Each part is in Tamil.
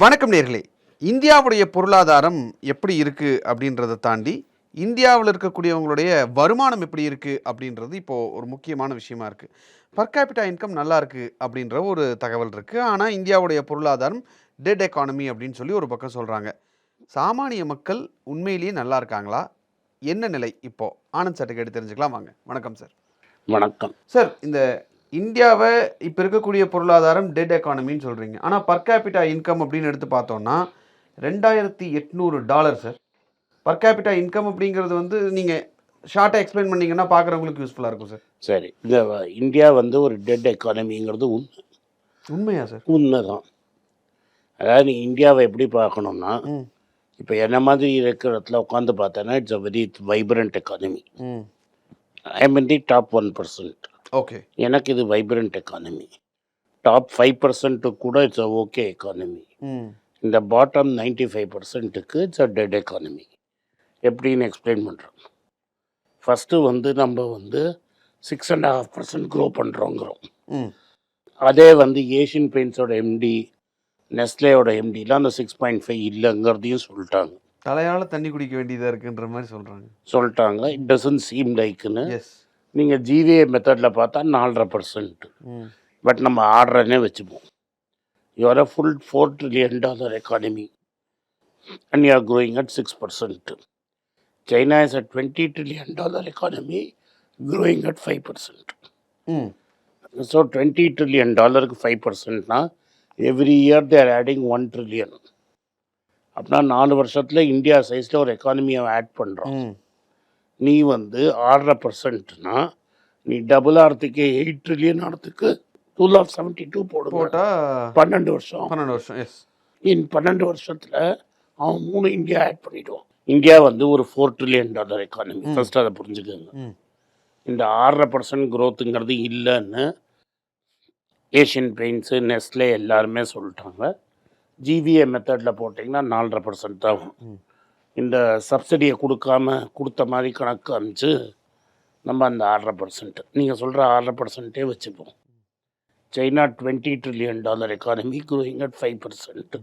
வணக்கம் நேர்களே. இந்தியாவுடைய பொருளாதாரம் எப்படி இருக்கு அப்படின்றத தாண்டி இந்தியாவில் இருக்கக்கூடியவங்களுடைய வருமானம் எப்படி இருக்கு அப்படின்றது இப்போ ஒரு முக்கியமான விஷயமா இருக்கு. பர் கேபிட்டா இன்கம் நல்லா இருக்கு அப்படின்ற ஒரு தகவல் இருக்கு. ஆனால் இந்தியாவுடைய பொருளாதாரம் டெட் எக்கானமி அப்படின்னு சொல்லி ஒரு பக்கம் சொல்றாங்க. சாமானிய மக்கள் உண்மையிலேயே நல்லா இருக்காங்களா? என்ன நிலை இப்போ? ஆனந்த் சார்ட்ட கேட்டு தெரிஞ்சுக்கலாம். வாங்க. வணக்கம் சார். வணக்கம். சார் இந்த இந்தியாவை இப்போ இருக்கக்கூடிய பொருளாதாரம் டெட் எக்கானமின்னு சொல்கிறீங்க ஆனால் பர் கேபிட்டா இன்கம் அப்படின்னு எடுத்து பார்த்தோம்னா ரெண்டாயிரத்தி எட்நூறு dollar sir per capita income அப்படிங்கிறது வந்து நீங்கள் ஷார்ட்டாக எக்ஸ்பிளைன் பண்ணீங்கன்னா பார்க்குறவங்களுக்கு யூஸ்ஃபுல்லாக இருக்கும் சார் சரி. இந்த இந்தியா வந்து ஒரு டெட் எக்கானமிங்கிறது உண்மை உண்மையா சார் உண்மைதான். அதாவது நீ இந்தியாவை எப்படி பார்க்கணும்னா இப்போ என்ன மாதிரி இருக்கிற இடத்துல உட்காந்து பார்த்தேன்னா it's a very vibrant economy I mean the top one percent okay எனக்கு இது vibrant economy top five percent கூட இட்ஸ் அ ஓகே எக்கானமி இந்த பாட்டம் நைன்டி ஃபைவ் பர்சன்ட்டுக்கு இட்ஸ் அ டெட் எக்கானமி எப்படின்னு எக்ஸ்பிளைன் பண்ணுறோம் ஃபஸ்ட்டு வந்து நம்ம வந்து six and half percent grow பண்ணுறோங்கிறோம் அதே வந்து ஏஷியன் பெயிண்ட்ஸோட எம்டி நெஸ்லேயோட எம்டிலாம் அந்த சிக்ஸ் பாயிண்ட் ஃபைவ் இல்லைங்கிறதையும் சொல்லிட்டாங்க. தலையால் தண்ணி குடிக்க வேண்டியதாக இருக்குன்ற மாதிரி சொல்கிறாங்க சொல்லிட்டாங்க. இட் டசன்ட் சீம் லைக்குன்னு நீங்கள் ஜிவிஏ மெத்தடில் பார்த்தா நாலரை பர்சன்ட் பட் நம்ம ஆர்டர்னே வச்சுப்போம். You are a full four trillion dollar economy and you are growing at six percent China is a twenty trillion dollar economy growing at five percent so twenty trillion டாலருக்கு five பர்சன்ட்னா every year they're adding one trillion அப்படின்னா நாலு வருஷத்தில் இந்தியா சைஸில் ஒரு எக்கானமியை ஆட் பண்ணுறோம் நீ வந்து ஆறரை பர்சன்ட்னா நீ டபுள் ஆகிறதுக்கு எயிட் ட்ரில்லியன் ஆகிறதுக்கு டூ லாக் செவன்ட்டி டூ போடுவோம் போட்டால் பன்னெண்டு வருஷம். பன்னெண்டு வருஷம் எஸ் இன் பன்னெண்டு வருஷத்தில் அவன் மூணு இந்தியா ஆட் பண்ணிடுவான். இந்தியா வந்து ஒரு four trillion dollar economy. First அதை புரிஞ்சுக்கோங்க. இந்த ஆறரை பர்சன்ட் க்ரோத்துங்கிறது இல்லைன்னு ஏஷியன் பெயிண்ட்ஸு நெஸ்லே எல்லாருமே சொல்லிட்டாங்க. ஜிவிஏ மெத்தடில் போட்டிங்கன்னா நாலரை பர்சன்ட் தான் வரும். ம். இந்த சப்சிடியை கொடுக்காம கொடுத்த மாதிரி கணக்கு அமிச்சு நம்ம அந்த ஆறரை பர்சன்ட் நீங்கள் சொல்கிற ஆறரை பர்சன்ட்டே வச்சுப்போம். China twenty trillion dollar economy growing at five percent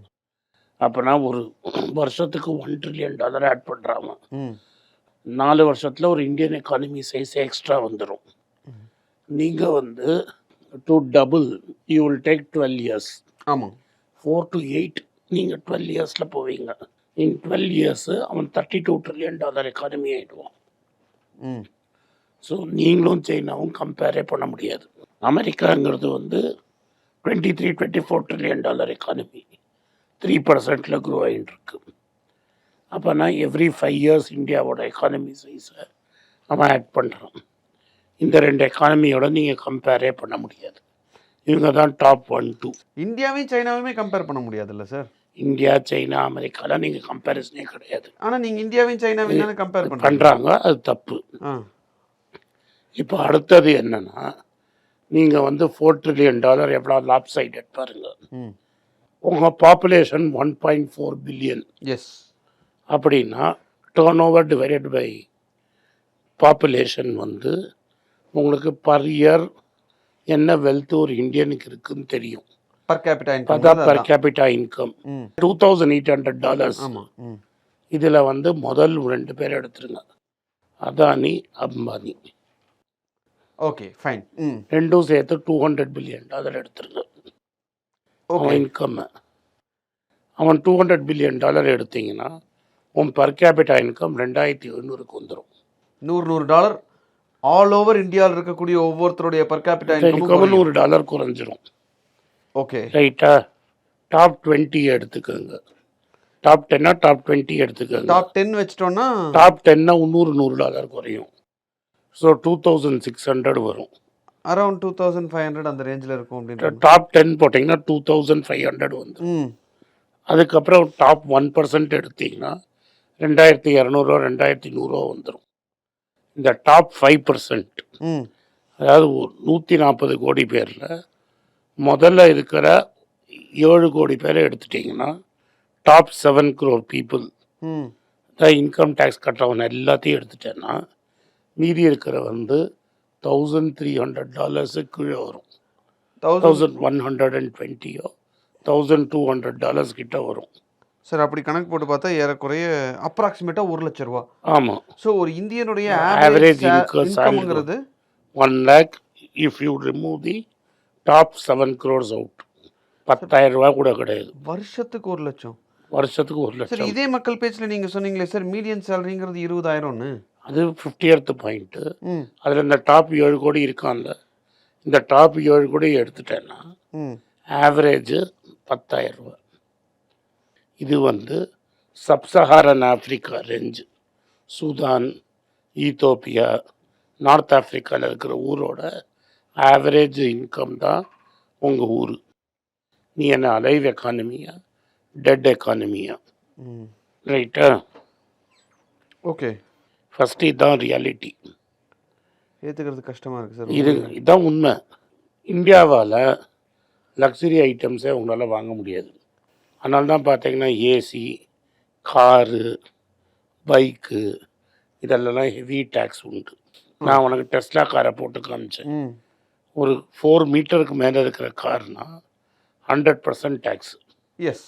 அப்போனா ஒரு வருஷத்துக்கு ஒன் ட்ரில்லியன் டாலர் ஆட் பண்ணுறாங்க நாலு வருஷத்தில் ஒரு இந்தியன் எக்கானமி சைஸ் எக்ஸ்ட்ரா வந்துடும் நீங்கள் வந்து to double you will take twelve years ஆமாம் ஃபோர் டு எயிட் நீங்கள் டுவெல் இயர்ஸில் போவீங்க. இன் டுவெல் இயர்ஸு அவன் thirty two trillion dollar economy ஆகிடுவான் so நீங்களும் சைனாவும் கம்பேரே பண்ண முடியாது. அமெரிக்காங்கிறது வந்து twenty three twenty four trillion dollar economy three பர்சன்ட்டில் grow ஆகிட்டு இருக்கு. அப்போனா எவ்ரி ஃபைவ் இயர்ஸ் இந்தியாவோட எக்கானமி சைஸை அவன் ஆட் பண்ணுறான் இந்த ரெண்டு எக்கானமியோட நீங்கள் கம்பேரே பண்ண முடியாது. இவங்க தான் டாப் ஒன் டூ இந்தியாவையும் சைனாவையுமே கம்பேர் பண்ண முடியாதுல்ல சார் இந்தியா சைனா அமெரிக்காலாம் நீங்கள் கம்பேரிசனே கிடையாது. ஆனால் நீங்கள் இந்தியாவையும் சைனாவையும் கம்பேர் பண்ணுறீங்க அது தப்பு. இப்போ அடுத்தது என்னன்னா நீங்கள் வந்து ஃபோர் ட்ரில்லியன் டாலர் எவ்வளோ லாப் சைடட் பாருங்க. ம். உங்கள் population one point four billion yes அப்படின்னா turnover divided by population வந்து உங்களுக்கு பர் இயர் என்ன வெல்த் ஒரு இந்தியனுக்கு இருக்குன்னு தெரியும். பர் கேபிட்டா பார்த்தா per income capita income two thousand eight hundred dollars இதில் வந்து முதல் ரெண்டு பேர் எடுத்துருங்க. அதானி அம்பானி. ஓகே ஃபைன் ரெண்டும் சேர்த்து டூ ஹண்ட்ரட் பில்லியன் டாலர் எடுத்துருங்க. ஓகே. அவன் இன்கம் அவன் டூ ஹண்ட்ரட் பில்லியன் டாலர் எடுத்தீங்கன்னா உன் பர் கேபிட்டா இன்கம் ரெண்டாயிரத்தி எழுநூறுக்கு வந்துடும் நூறு நூறு டாலர் ஆல் ஓவர் இந்தியாவில் இருக்கக்கூடிய ஒவ்வொருத்தருடைய பர் கேபிட்டா இன்கம் இன்கம் நூறு டாலர் குறைஞ்சிரும். ஓகே ரைட்டா டாப் டுவெண்ட்டி எடுத்துக்கோங்க. டாப் டென்னா டாப் டுவெண்ட்டி எடுத்துக்கோங்க. டாப் டென் வச்சிட்டோம்னா? டாப் டென்னா நூறு நூறு டாலர் குறையும். So two thousand six hundred வரும். Around two thousand five hundred அந்த ரேஞ்சில் இருக்கும் அப்படின்ற டாப் டென் போட்டிங்கன்னா டூ தௌசண்ட் ஃபைவ் ஹண்ட்ரட் வந்து. அதுக்கப்புறம் டாப் ஒன் பர்சன்ட் எடுத்தீங்கன்னா ரெண்டாயிரத்தி இரநூறுவா ரெண்டாயிரத்தி நூறுரூவா வந்துடும் இந்த டாப் ஃபைவ் பர்சன்ட் ம். அதாவது நூற்றி நாற்பது கோடி பேரில் முதல்ல இருக்கிற ஏழு கோடி பேரை எடுத்துட்டிங்கன்னா டாப் செவன் crore பீப்புள் தான் இன்கம் டேக்ஸ் கட்டுறவன் எல்லாத்தையும் எடுத்துட்டேன்னா மீதி இருக்கிற வந்து தௌசண்ட் த்ரீ ஹண்ட்ரட் டாலர்ஸு கீழே வரும். தௌசண்ட் ஒன் ஹண்ட்ரட் அண்ட் டுவெண்ட்டியோ தௌசண்ட் டூ ஹண்ட்ரட் டாலர்ஸ் கிட்ட வரும். சார் அப்படி கணக்கு போட்டு பார்த்தா ஏறக்குறைய அப்ராக்சிமேட்டாக ஒரு லட்ச ரூபா. ஆமாம் ஸோ ஒரு இந்தியனுடைய average இன்கம்ங்கிறது one lakh if you remove the top seven crores out பத்தாயிரம் ரூபா கூட கிடையாது. வருஷத்துக்கு ஒரு லட்சம். வருஷத்துக்கு ஒரு லட்சம். இதே மக்கள் பேச்சில் நீங்கள் சொன்னீங்களே சார் மீடியன் சேலரிங்கிறது இருபதாயிரம்னு. அது ஃபிஃப்டியர்த் பாயிண்ட்டு அதில் இந்த டாப் ஏழு கோடி இருக்கான்ல. இந்த டாப் ஏழு கோடி எடுத்துட்டேன்னா ஆவரேஜு பத்தாயிரம் ரூபா இது வந்து sub Saharan Africa range Sudan Ethiopia north ஆப்பிரிக்காவில் இருக்கிற ஊரோட ஆவரேஜ் இன்கம் தான் உங்கள் ஊர். நீ என்ன அலைவ் எக்கானமியா டெட் எக்கானமியா ரைட்டா ஓகே ஃபஸ்ட்டு இதுதான் ரியாலிட்டி ஏற்றுக்கிறது கஷ்டமாக இருக்குது சார் இது இதுதான் உண்மை. இந்தியாவால் லக்ஸரி ஐட்டம்ஸே உங்களால் வாங்க முடியாது. அதனால தான் பார்த்தீங்கன்னா ஏசி காரு பைக்கு இதெல்லாம் ஹெவி டேக்ஸ் உண்டு. நான் உனக்கு டெஸ்லா காரை போட்டு காமிச்சேன். ஒரு ஃபோர் மீட்டருக்கு மேலே இருக்கிற கார்னா ஹண்ட்ரட் பர்சன்ட் டேக்ஸ் எஸ்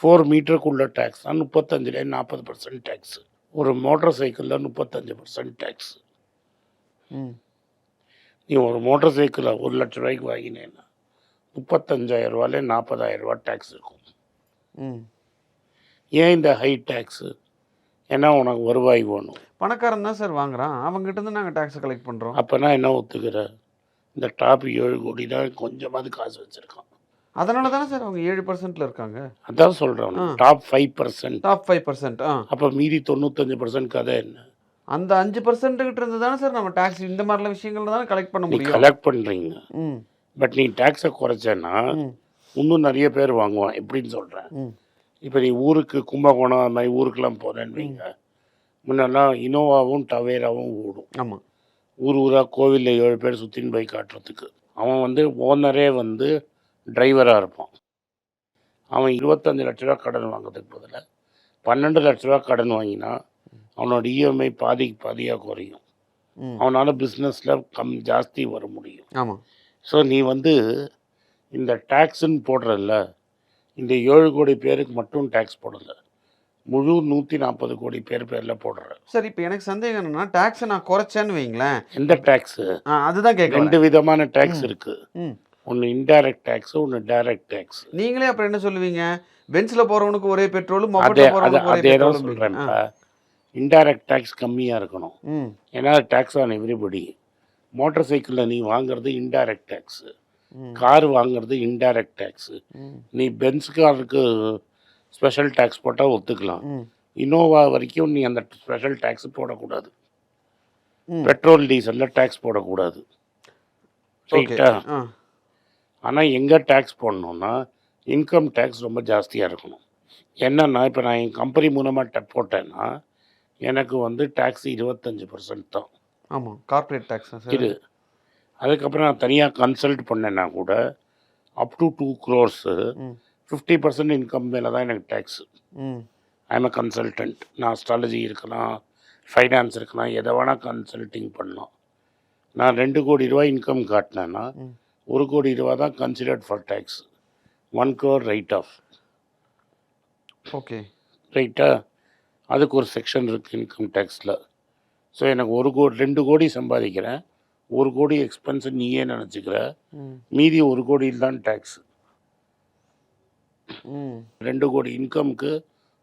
ஃபோர் மீட்டருக்குள்ள டேக்ஸ் தான் முப்பத்தஞ்சுல நாற்பது பர்சன்ட் டேக்ஸ் ஒரு மோட்டார் சைக்கிளில் முப்பத்தஞ்சு பர்சன்ட் டேக்ஸ் நீ ஒரு மோட்டார் சைக்கிளை ஒரு லட்ச ரூபாய்க்கு வாங்கினேன்னா முப்பத்தஞ்சாயிரம் ரூபாயிலே நாற்பதாயிரம் ரூபா டேக்ஸ் இருக்கும். ம். ஏன் இந்த ஹை டேக்ஸு ஏன்னா உனக்கு வருவாய் வேணும். பணக்காரன் தான் சார் வாங்குறான். அவங்ககிட்ட இருந்து நாங்கள் டேக்ஸை கலெக்ட் பண்ணுறோம் அப்போனா என்ன ஒத்துக்கிற? இந்த டாப் ஏழு கோடி தான் கொஞ்சமாவது காசு வச்சுருக்கான். அதனால தானே சார் அவங்க ஏழு பர்சன்ட்ல இருக்காங்க? அதான் சொல்கிறேன். Top five percent. Top five percent ஆ. அப்போ மீதி தொண்ணூத்தஞ்சு பர்சன்ட் கதை என்ன? அந்த அஞ்சு பர்சன்ட் கிட்ட இருந்து தானே சார் நம்ம டாக்ஸ் இந்த மாதிரிலாம் விஷயங்கள்ல தானே கலெக்ட் பண்ண முடியும்? கலெக்ட் பண்ணுறீங்க பட் நீ டேக்ஸை குறைச்சேன்னா இன்னும் நிறைய பேர் வாங்குவான் எப்படின்னு சொல்கிறேன் இப்போ நீ ஊருக்கு கும்பகோணம் அது மாதிரி ஊருக்கெல்லாம் போகிறேன்னு வைங்க. முன்னெல்லாம் இனோவாவும் டவேராவும் ஓடும். ஆமாம் ஊர் ஊராக கோவிலில் ஏழு பேர் சுற்றின்னு போய் காட்டுறதுக்கு. அவன் வந்து ஓனரே வந்து டிரைவராக இருப்பான். அவன் இருபத்தஞ்சு லட்ச ரூபா கடன் வாங்குறதுக்கு பதிலாக பன்னெண்டு லட்ச ரூபா கடன் வாங்கினா அவனோட இஎம்ஐ பாதிக்கு பாதியாக குறையும். அவனால் பிஸ்னஸில் கம் ஜாஸ்தி வர முடியும். ஆமாம் ஸோ நீ வந்து இந்த டேக்ஸுன்னு போடுறல்ல இந்த ஏழு கோடி பேருக்கு மட்டும் டேக்ஸ் போடலை. முழு நூற்றி நாற்பது கோடி பேர் பேரில் போடுற சார் இப்போ எனக்கு சந்தேகம் என்னன்னா டேக்ஸை நான் குறைச்சேன்னு வைங்களேன். எந்த டேக்ஸு அதுதான் கேட்கல ரெண்டு விதமான டேக்ஸ் இருக்குது ம். ஒன்று இன்டைரக்ட் டேக்ஸ் ஒன்று டைரக்ட் டேக்ஸ் நீங்களே அப்புறம் என்ன சொல்லுவீங்க? பென்ஸ்ல போறவனுக்கு ஒரே பெட்ரோலும் அதே அது தான் இன்டைரக்ட் டேக்ஸ் கம்மியாக இருக்கணும். ஏன்னா டேக்ஸ் ஆன் எவ்ரிபடி மோட்டார் சைக்கிளில் நீ வாங்குறது இன்டைரக்ட் டேக்ஸு கார் வாங்குறது இன்டைரக்ட் டேக்ஸு நீ பென்ஸ் காருக்கு ஸ்பெஷல் டேக்ஸ் போட்டால் ஒத்துக்கலாம். இனோவா வரைக்கும் நீ அந்த ஸ்பெஷல் டேக்ஸ் போடக்கூடாது. பெட்ரோல் டீசலில் டேக்ஸ் போடக்கூடாது. ரைட்டா ஆனால் எங்கே டேக்ஸ் போடணுன்னா இன்கம் டேக்ஸ் ரொம்ப ஜாஸ்தியாக இருக்கணும். என்னன்னா இப்போ நான் என் கம்பெனி மூலமாக டெப் போட்டேன்னா எனக்கு வந்து டேக்ஸ் இருபத்தஞ்சி பர்சன்ட் தான். ஆமாம் கார்ப்பரேட் டேக்ஸ் இது. அதுக்கப்புறம் நான் தனியாக கன்சல்ட் பண்ணேன்னா கூட up to two crores fifty percent income மேலே தான் எனக்கு டேக்ஸு ஐம் அ கன்சல்டன்ட் நான் அஸ்ட்ராலஜி இருக்கலாம் ஃபைனான்ஸ் இருக்கலாம் எதை வேணால் கன்சல்ட்டிங் பண்ணலாம். நான் ரெண்டு கோடி ரூபாய் இன்கம் காட்டினேன்னா. ஒரு கோடி ரூபா தான் considered for tax one crore write off okay. ரைட்டா அதுக்கு ஒரு செக்ஷன் இருக்குது இன்கம் டேக்ஸில் ஸோ எனக்கு ஒரு கோடி ரெண்டு கோடி சம்பாதிக்கிறேன். ஒரு கோடி எக்ஸ்பென்ஸ் நீயே நினச்சிக்கிற. மீதி ஒரு கோடியில் தான் டேக்ஸ் ரெண்டு கோடி இன்கம்க்கு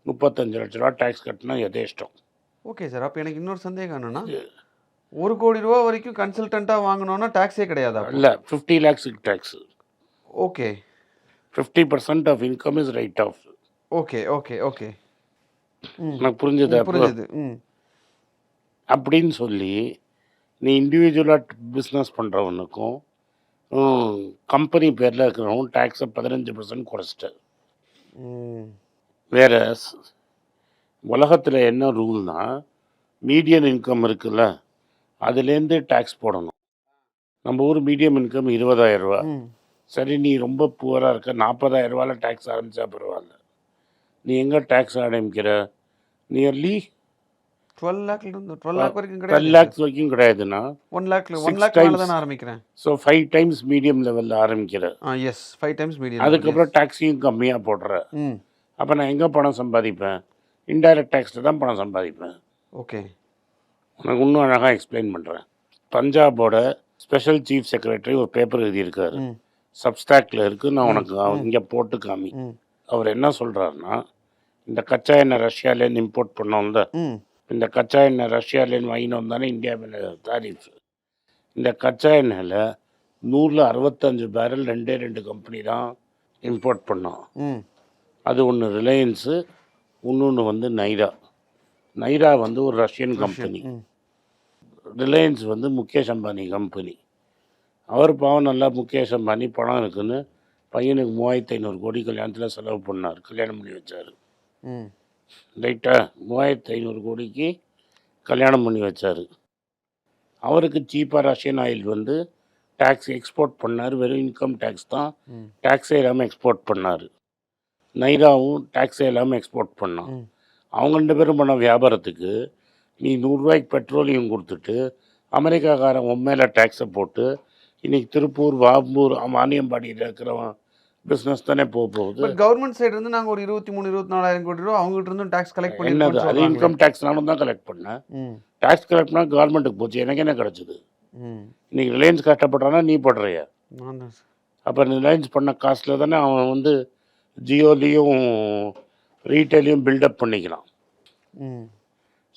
முப்பத்தஞ்சு லட்ச ரூபா டேக்ஸ் கட்டினா எதேஷ்டம். ஓகே சார் அப்போ எனக்கு இன்னொரு சந்தேகம் என்னன்னா ஒரு கோடி ரூபா வரைக்கும் கன்சல்டண்ட்டாக வாங்கணும்னா டேக்ஸே கிடையாதா இல்லை fifty லேக்ஸுக்கு tax okay. Fifty percent of income is write off okay okay okay. எனக்கு புரிஞ்சுது புரிஞ்சுது ம். அப்படின்னு சொல்லி நீ இண்டிவிஜுவலாக பிஸ்னஸ் பண்ணுறவனுக்கும் கம்பெனி பேரில் இருக்கிறவங்க டேக்ஸை பதினஞ்சு பர்சன்ட் குறைச்சிட்டு. ம் வேற உலகத்தில் என்ன ரூல்னா மீடியன் இன்கம் இருக்குல்ல அதுலேருந்து டேக்ஸ் போடணும். நம்ம ஊர் மீடியம் இன்கம் இருபதாயிரம் ரூபா. ம். சரி நீ ரொம்ப புவராக இருக்க நாற்பதாயிரம் ரூபாயில் டேக்ஸ் ஆரம்பித்தா பரவாயில்ல. நீ எங்கே டேக்ஸ் ஆரம்பிக்கிற? நியர்லி டுவெல் லேக்ல இருந்து டுவெல் லேக் வரைக்கும் டுவெல் கிடையாது லேக்ஸ் வரைக்கும் கிடையாதுன்னா ஒன் லேக்ல ஒன் லேக் மேல. தானே ஆரம்பிக்கிறேன். ஸோ ஃபைவ் டைம்ஸ் மீடியம் லெவலில் ஆரம்பிக்கிற ஆ எஸ் ஃபைவ் டைம்ஸ் மீடியம் அதுக்கப்புறம் டாக்ஸியும் கம்மியாக போடுற. ம். அப்போ நான் எங்கே பணம் சம்பாதிப்பேன்? இன்டைரக்ட் டேக்ஸில் தான் பணம் சம்பாதிப்பேன். ஓகே. உனக்கு இன்னும் அழகாக எக்ஸ்பிளைன் பண்ணுறேன் பஞ்சாபோட ஸ்பெஷல் சீஃப் செக்ரட்டரி ஒரு பேப்பர் எழுதியிருக்காரு. சப்ஸ்டாக்ல இருக்குது நான் உனக்கு இங்கே போட்டு காமி. அவர் என்ன சொல்கிறாருன்னா இந்த கச்சா எண்ணெய் ரஷ்யாலேருந்து இம்போர்ட் பண்ணோம்ல. ம். இந்த கச்சா எண்ணெய் ரஷ்யாலேருந்து வாங்கினோம் வந்தானே இந்தியா மேலே தாரிஃப். இந்த கச்சா எண்ணெயில் நூறில் அறுபத்தஞ்சு பேரல் ரெண்டே ரெண்டு கம்பெனி தான் இம்போர்ட் பண்ணோம் அது ஒன்று ரிலையன்ஸு இன்னொன்று வந்து நைரா. நைரா வந்து ஒரு ரஷ்யன் கம்பெனி ரிலையன்ஸ் வந்து முகேஷ் அம்பானி கம்பெனி அவர் பாவம் நல்லா முகேஷ் அம்பானி பணம் இருக்குன்னு பையனுக்கு மூவாயிரத்தி ஐநூறு கோடி கல்யாணத்தில் செலவு பண்ணார் கல்யாணம் பண்ணி வச்சார். ம் ரைட்டா மூவாயிரத்தி ஐநூறு கோடிக்கு கல்யாணம் பண்ணி வச்சார். அவருக்கு சீப்பாக ரஷ்யன் ஆயில் வந்து டேக்ஸ் எக்ஸ்போர்ட் பண்ணார். வெறும் இன்கம் டேக்ஸ் தான் டேக்ஸே இல்லாமல் எக்ஸ்போர்ட் பண்ணார். நைராவும் டேக்ஸே இல்லாமல் எக்ஸ்போர்ட் பண்ணான். அவங்க ரெண்டு பேரும் பண்ண வியாபாரத்துக்கு நீ நூறுரூவாய்க்கு பெட்ரோலியம் கொடுத்துட்டு அமெரிக்காக்காரன் உன் மேலே டேக்ஸை போட்டு இன்னைக்கு திருப்பூர் வாம்பூர் மானியம்பாடியில் இருக்கிறவன் பிஸ்னஸ் தானே போக போகுது. பட் கவர்மெண்ட் சைடு இருந்து நாங்க ஒரு இருபத்தி மூணு இருபத்தி நாலாயிரம் கோடி ரூபா அவங்க கிட்ட இருந்தும் டாக்ஸ் கலெக்ட் பண்ணி என்னது? அது இன்கம் டேக்ஸ் நானும் தான் கலெக்ட் பண்ணேன். டேக்ஸ் கலெக்ட் பண்ணால் கவர்மெண்ட்டுக்கு போச்சு. எனக்கு என்ன கிடச்சிது? இன்னைக்கு ரிலையன்ஸ் கஷ்டப்படுறானா நீ போடுறியா அப்போ ரிலையன்ஸ் பண்ண காசில் தானே அவன் வந்து ஜியோலையும் ரீட்டைலையும் பில்டப் பண்ணிக்கலாம்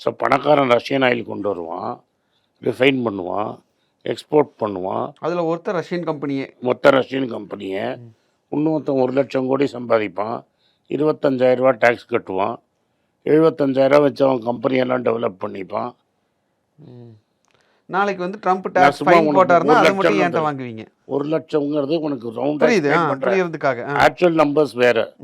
ஸோ பணக்காரன் ரஷ்யன் ஆயில் கொண்டு வருவான் ரிஃபைன் பண்ணுவான் எக்ஸ்போர்ட் பண்ணுவான். அதுல ஒருத்தர் ரஷ்யன் கம்பெனியே மொத்த ரஷ்யன் கம்பெனியை இன்னொருத்தன் ஒரு லட்சம் கோடி சம்பாதிப்பான். இருபத்தஞ்சாயிரம் ரூபாய் டேக்ஸ் கட்டுவான். எழுபத்தஞ்சாயிரம் வச்சு அவன் கம்பெனியெல்லாம் டெவலப் பண்ணிப்பான். நாளைக்கு வந்து ட்ரம்ப் டாக்ஸ் ஃபைன் போட்டாருன்னா அதை மட்டும் வந்து- வாங்குவீங்க? ஒரு லட்சங்கிறது உனக்கு புரியுது. ரவுண்ட் புரியறதுக்காக. ஆ. ஆக்சுவல் நம்பர்ஸ் வேற.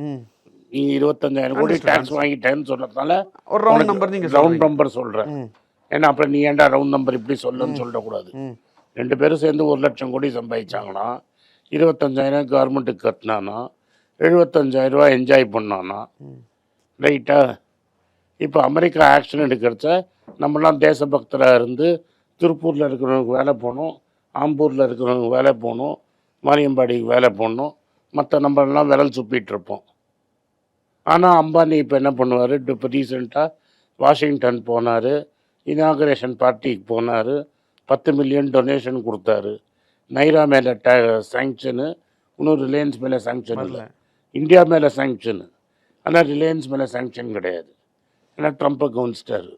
நீ இருபத்தஞ்சாயிரம் கோடி டேக்ஸ் வாங்கிட்டேன்னு சொல்றதுனால ஒரு ரவுண்ட் நம்பர் நீங்க ரவுண்ட் நம்பர் சொல்கிறேன் ம். ஏன்னா அப்புறம் நீ ஏன்டா ரவுண்ட் நம்பர் இப்படி சொல்லணும்னு சொல்லக்கூடாது. ரெண்டு பேரும் சேர்ந்து ஒரு லட்சம் கோடி சம்பாதிச்சாங்கன்னா இருபத்தஞ்சாயிரம் கவர்மெண்ட்டுக்கு கட்டினானா எழுபத்தஞ்சாயிரம் ரூபாய் என்ஜாய் பண்ணானா. ரைட்டா இப்போ அமெரிக்கா ஆக்ஷன் எடுக்கிறச்ச நம்மலாம் தேசபக்தராக இருந்து திருப்பூரில் இருக்கிறவங்க வேலை போகணும் ஆம்பூரில் இருக்கிறவங்க வேலை போகணும் மாரியம்பாடிக்கு வேலை போகணும் மற்ற நம்மளெல்லாம் விரல் சுப்பிட்டு இருப்போம். ஆனால் அம்பானி இப்போ என்ன பண்ணுவார்? இப்போ ரீசெண்டாக வாஷிங்டன் போனார் இனாகரேஷன் பார்ட்டிக்கு போனார் பத்து மில்லியன் டொனேஷன் கொடுத்தாரு. நைரா மேலே டே சாங்ஷனு இன்னும் ரிலையன்ஸ் மேலே சாங்ஷன் இல்லை. இந்தியா மேலே சாங்ஷனு ஆனால் ரிலையன்ஸ் மேலே சாங்ஷன் கிடையாது. ஏன்னா ட்ரம்ப்பை கவனிச்சிட்டாரு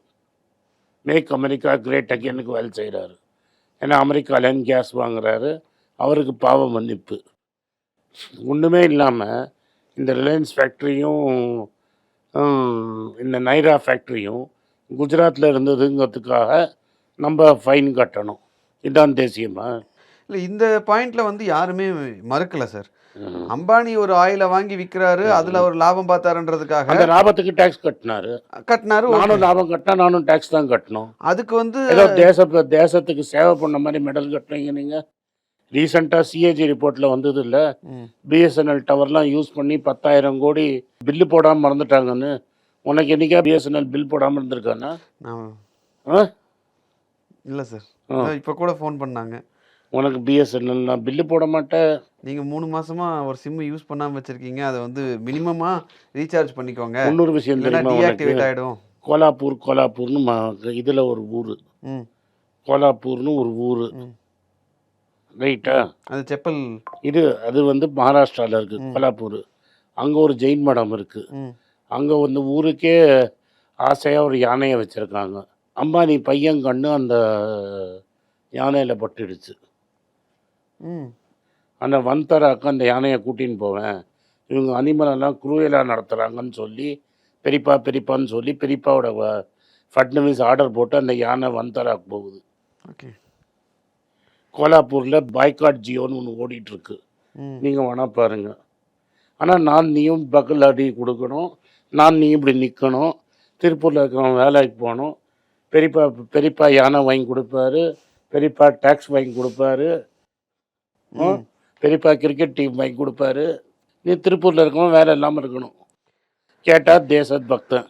மேக் அமெரிக்கா கிரேட் அகேனுக்கு வேலை செய்கிறாரு ஏன்னா அமெரிக்காலேருந்து கேஸ் வாங்குறாரு. அவருக்கு பாவ மன்னிப்பு. ஒன்றுமே இல்லாமல் இந்த ரிலையன்ஸ் ஃபேக்ட்ரியும் இந்த நைரா ஃபேக்ட்ரியும் குஜராத்தில் இருந்ததுங்கிறதுக்காக நம்ம ஃபைன் கட்டணும். இதான் தேசியமா? இல்ல இந்த பாயிண்ட்ல வந்து யாருமே மறுக்கல சார் அம்பானி ஒரு ஆயில வாங்கி விக்கிறாரு அதுல ஒரு லாபம் பார்த்தாருன்றதுக்காக அந்த லாபத்துக்கு டேக்ஸ் கட்டினாரு. கட்டினாரு. நானும் லாபம் கட்டினா நானும் டேக்ஸ் தான் கட்டணும். அதுக்கு வந்து ஏதோ தேச தேசத்துக்கு சேவை பண்ண மாதிரி மெடல் கட்டுறீங்க நீங்கள் ரீசெண்டாக சிஏஜி ரிப்போர்ட்டில் வந்தது இல்லை. பிஎஸ்என்எல் டவர்லாம் யூஸ் பண்ணி பத்தாயிரம் கோடி பில்லு போடாமல் மறந்துட்டாங்கன்னு. உனக்கு என்னைக்கா பிஎஸ்என்எல் பில் போடாமல் இருந்திருக்கானா? இல்ல சார். இப்ப கூட ஃபோன் பண்ணாங்க. உனக்கு பிஎஸ்என்எல் நான் பில்லு போட மாட்டேன். நீங்க மூணு மாசமா ஒரு சிம் யூஸ் பண்ணாம வச்சிருக்கீங்க. அதை வந்து மினிமமா ரீசார்ஜ் பண்ணிக்கோங்க. இன்னொரு விஷயம் டீஆக்டிவேட் ஆயிடும். கோலாப்பூர் கோலாப்பூர்னு ம- இதுல ஒரு ஊர். கோலாப்பூர்னு ஒரு ஊர். ரைட்டா? அது செப்பல். இது அது வந்து மகாராஷ்டிரால இருக்கு கோலாப்பூர். அங்க ஒரு ஜெயின் மடம் இருக்கு. ம். அங்க வந்து ஊருக்கே ஆசையா ஒரு யானையை வச்சிருக்காங்க. அம்பானி பையன் கண்ணு அந்த யானையில பட்டுடுச்சு. அந்த வந்தராக்கு அந்த யானையை கூட்டின்னு போவேன். இவங்க அனிமல் எல்லாம் குரூயலாக நடத்துகிறாங்கன்னு சொல்லி பெரியப்பா பெரியப்பான்னு சொல்லி பெரியப்பாவோட ஃபட்னவிஸ் ஆர்டர் போட்டு அந்த யானை வந்தராக்கு போகுது. ஓகே. கோலாப்பூரில் பாய்காட் ஜியோன்னு ஒன்று ஓடிட்டு இருக்கு ம். நீங்கள் வேணா பாருங்க. ஆனால் நான் நீயும் பக்கல் அடி கொடுக்கணும். நான் நீ இப்படி நிற்கணும் திருப்பூரில் இருக்கிறவன் வேலைக்கு போகணும். பெரியப்பா பெரியப்பா யானை வாங்கி கொடுப்பாரு. பெரியப்பா டேக்ஸ் வாங்கி கொடுப்பாரு. பெரியப்பா கிரிக்கெட் டீம் வாங்கி கொடுப்பாரு. நீ திருப்பூரில் இருக்கவன் வேலை இல்லாமல் இருக்கணும். கேட்டால் தேசத் பக்தன்.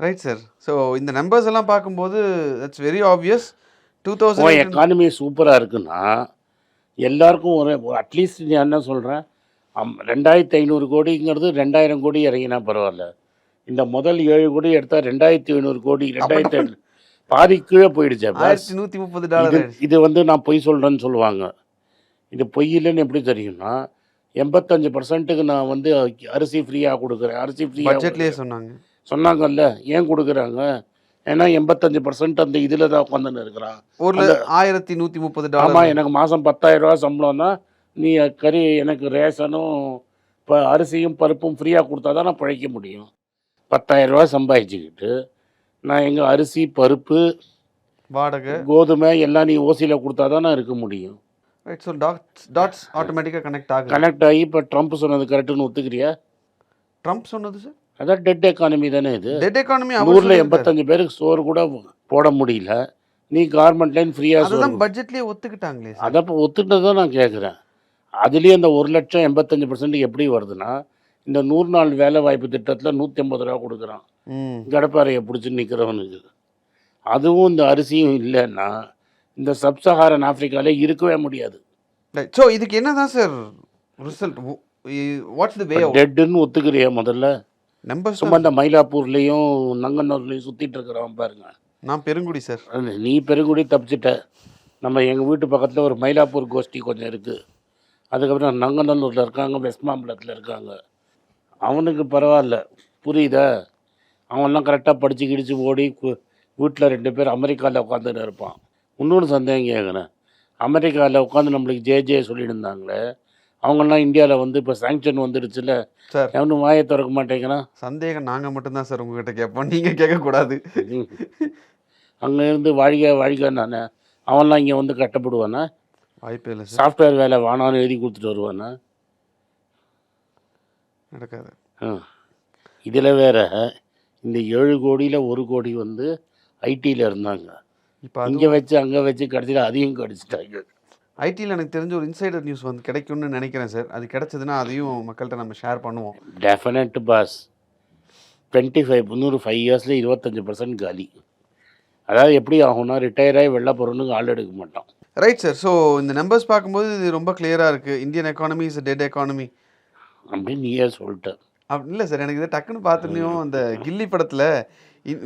ரைட் சார் ஸோ இந்த நம்பர்ஸ் எல்லாம் பார்க்கும்போது that's very obvious two thousand economy சூப்பராக இருக்குன்னா எல்லாருக்கும் ஒரு அட்லீஸ்ட் நான் என்ன சொல்கிறேன் ரெண்டாயிரத்தி ஐநூறு கோடிங்கிறது ரெண்டாயிரம் கோடி இறங்கினா பரவாயில்ல. இந்த முதல் ஏழு கோடி எடுத்தால் ரெண்டாயிரத்தி ஐநூறு கோடி ரெண்டாயிரத்தி பாதி கீழே போயிடுச்சு நூற்றி முப்பது டாலர் இது இது வந்து நான் பொய் சொல்கிறேன்னு சொல்லுவாங்க. இது பொய் இல்லைன்னு எப்படி தெரியும்னா எண்பத்தஞ்சு பர்சன்ட்டுக்கு நான் வந்து அரிசி ஃப்ரீயாக கொடுக்குறேன். அரிசி ஃப்ரீயாக பட்ஜெட்லேயே சொன்னாங்க. சொன்னாங்கல்ல ஏன் கொடுக்குறாங்க? ஏன்னா எண்பத்தஞ்சு பர்சன்ட் அந்த இதில் தான் உட்காந்துன்னு இருக்கிறான் ஒரு ஆயிரத்தி நூற்றி முப்பது ஆமாம் எனக்கு மாதம் பத்தாயிரம் ரூபா சம்பளம்னா நீ கறி எனக்கு ரேஷனும் இப்போ அரிசியும் பருப்பும் ஃப்ரீயாக கொடுத்தா தான் நான் பிழைக்க முடியும். பத்தாயிரம் ரூபா சம்பாதிச்சுக்கிட்டு நான் எங்கள் அரிசி பருப்பு வாடகை? கோதுமை எல்லாம் நீ ஓசியில் கொடுத்தா தான் நான் இருக்க முடியும். ரைட் ஸோ டாட்ஸ் டாட்ஸ் ஆட்டோமேட்டிக்காக கனெக்ட் ஆகுது. கனெக்ட் ஆகி இப்போ ட்ரம்ப் சொன்னது கரெக்டுன்னு ஒத்துக்கிறியா? ட்ரம்ப் சொன்னது சார் அதான் டெட் எக்கானமி தானே இது? டெட் எக்கானமி நூறில் எண்பத்தஞ்சு பேருக்கு சோறு கூட போட முடியல. நீ கார்மெண்ட்லேருந்து ஃப்ரீயாக சோறு அதுதான் பட்ஜெட்லேயே ஒத்துக்கிட்டாங்களே அதை ஒத்துட்டது தான் நான் கேட்குறேன் அதுலேயும் அந்த ஒரு லட்சம் எண்பத்தஞ்சு பர்சன்ட் எப்படி வருதுன்னா இந்த நூறு நாள் வேலை வாய்ப்பு திட்டத்தில் நூற்றி ஐம்பது ரூபா கொடுக்குறான். கடப்பாறையை பிடிச்சி நிற்கிறவனுக்கு அதுவும் இந்த அரிசியும் இல்லைன்னா இந்த சப்சஹாரன் ஆப்பிரிக்காலே இருக்கவே முடியாது. ஸோ இதுக்கு என்னதான் sir result what's the way டெட்டுன்னு ஒத்துக்கிறியா முதல்ல. நம்பர்ஸ் சும்மா இந்த மயிலாப்பூர்லேயும் நங்கநூர்லேயும் சுற்றிட்டு இருக்கிறவன் பாருங்க. நான் பெருங்குடி சார் நீ பெருங்குடி தப்பிச்சிட்ட. நம்ம எங்கள் வீட்டு பக்கத்தில் ஒரு மயிலாப்பூர் கோஷ்டி கொஞ்சம் இருக்குது அதுக்கப்புறம் நங்கநல்லூரில் இருக்காங்க வெஸ்ட் மாம்பலத்தில் இருக்காங்க. அவனுக்கு பரவாயில்ல. புரியுதா? அவன்லாம் கரெக்டாக படித்து கிடிச்சு ஓடி வீட்டில் ரெண்டு பேர் அமெரிக்காவில் உட்காந்துட்டு இருப்பான். இன்னொரு சந்தேகம் கேட்குறேன் அமெரிக்காவில் உட்காந்து நம்மளுக்கு ஜே ஜே சொல்லிட்டு இருந்தாங்களே அவங்கெல்லாம் இந்தியாவில் வந்து இப்போ சாங்ஷன் வந்துடுச்சுல. சார். எவனும் வாயை திறக்க மாட்டேங்கிறான் சந்தேகம் நாங்கள் மட்டும்தான் சார் உங்ககிட்ட கேட்போம். நீங்கள் கேட்கக்கூடாது. அங்கே இருந்து வாழ்க வாழ்க நானே அவன்லாம் இங்கே வந்து கட்டப்படுவானா? வாய்ப்பே இல்லை சாஃப்ட்வேர் வேலை வேணான்னு எழுதி கொடுத்துட்டு வருவானா? நடக்காது. இதில் வேற இந்த ஏழு கோடியில் ஒரு கோடி வந்து ஐடியில் இருந்தாங்க. இப்போ இங்கே வச்சு அங்கே வச்சு கடைசியில் அதையும் கடிச்சிட்டாங்க. ஐடியில் எனக்கு தெரிஞ்ச ஒரு இன்சைடர் நியூஸ் வந்து கிடைக்கும்னு நினைக்கிறேன் சார். அது கிடைச்சதுன்னா அதையும் மக்கள்கிட்ட நம்ம ஷேர் பண்ணுவோம். டெஃபினட் பாஸ் டுவெண்ட்டி ஃபைவ் முந்நூறு ஃபைவ் இயர்ஸில் இருபத்தஞ்சி பர்சன்ட் காலி. அதாவது எப்படி ஆகும்னா ரிட்டையர் ஆகி வெளில போகிறவனுக்கு ஆள் எடுக்க மாட்டான். ரைட் சார் ஸோ இந்த நம்பர்ஸ் பார்க்கும்போது இது ரொம்ப கிளியராக இருக்குது Indian economy is dead economy அப்படின்னு நீயே சொல்லிட்ட. அப்படி இல்லை சார் எனக்கு இதை டக்குன்னு பார்த்துனையும் அந்த கில்லி படத்தில்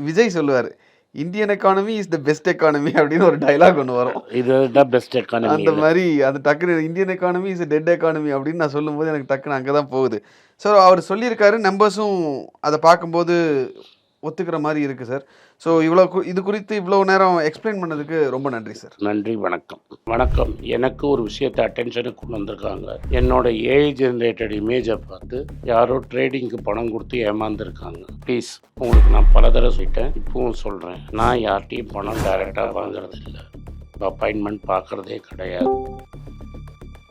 விஜய் சொல்லுவார். Indian economy is the best economy அப்படின்னு ஒரு டைலாக் ஒன்று வரும். இதுதான் பெஸ்ட் எக்கானமி அந்த மாதிரி அது டக்குன்னு Indian economy is dead economy அப்படின்னு நான் சொல்லும்போது எனக்கு டக்குன்னு அங்கே தான் போகுது. ஸோ அவர் சொல்லியிருக்காரு நம்பர்ஸும் அதை பார்க்கும்போது ஒத்துக்கிற மாதிரி இருக்குது சார் ஸோ இவ்வளோ இது குறித்து இவ்வளோ நேரம் எக்ஸ்பிளைன் பண்ணதுக்கு ரொம்ப நன்றி சார் நன்றி வணக்கம். வணக்கம். எனக்கு ஒரு விஷயத்தை அட்டென்ஷனுக்கு கொண்டு வந்திருக்காங்க. என்னோட ஏஐ ஜென்ரேட்டட் இமேஜை பார்த்து யாரோ ட்ரேடிங்க்கு பணம் கொடுத்து ஏமாந்துருக்காங்க. ப்ளீஸ் உங்களுக்கு நான் பல தடவை சொல்லிட்டேன். இப்பவும் சொல்கிறேன் நான் யார்கிட்டையும் பணம் டைரெக்டாக வாங்குறது இல்லை அப்பாயின்மெண்ட் பார்க்குறதே கிடையாது.